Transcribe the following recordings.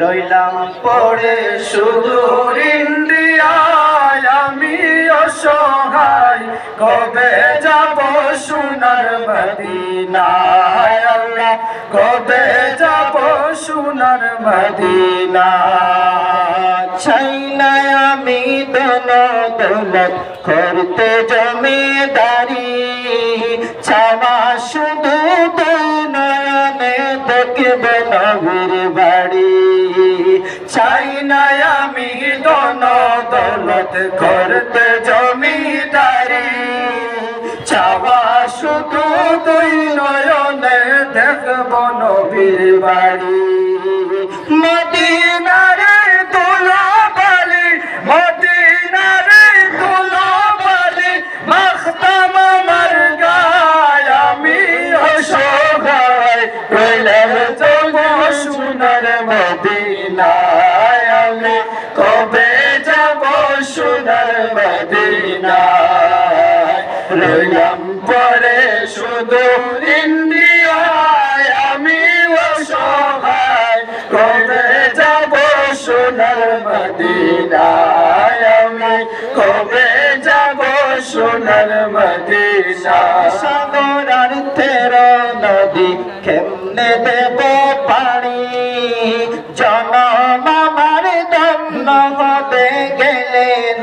রইলাম পড়ে শুধু ইন্ডিয়ায় আমি অসহায়। কবে যাব সোনার আল্লাহ? কবে যাব সোনার মদিনা চাই না আমি দন দৌলত করতে জমিদারি। ছাওয়া শুধু দুই চাই না আমি দন দৌলত জমিদারি। চাওয়া শুধু দুই নয়নে দেখব নবীর বাড়ি। মদিনারে তুলা বালি মদিনারে তুলা বালি মখতাম আমি অসহায়। রইলাম যাব সোনার মদিনায়। সোনার রইলাম পরে শুধু ইন্ডিয়ায় আমি অসহায় কবে যাব সোনার মদিনায়? আমি কবে যাব সোনার মদিনা সাগর আর তেরো নদী কেমনে দেব?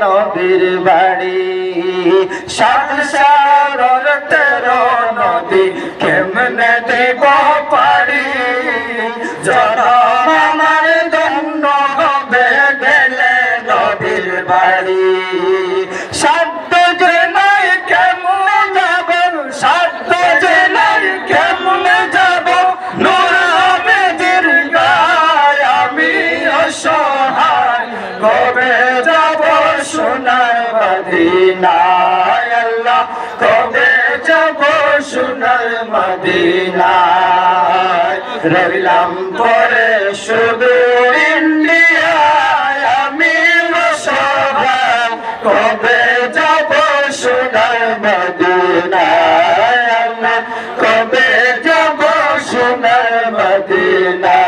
নদীর বাড়ি। সাত সাগর তেরো নদী কেমনে দেব পারি? জনম আমার হবে গেলে নদীর বাড়ি। সাধ্য যে কেমন যাব? কেমন যাব? আমি অসহায়। সোনার মদিনায় আল্লাহ, কবে যাব সোনার মদিনায়? রইলাম পরে শুধু ইন্ডিয়ায়, আমি অসহায় কবে যাব সোনার মদিনায় আল্লাহ, কবে যাব সোনার মদিনায়?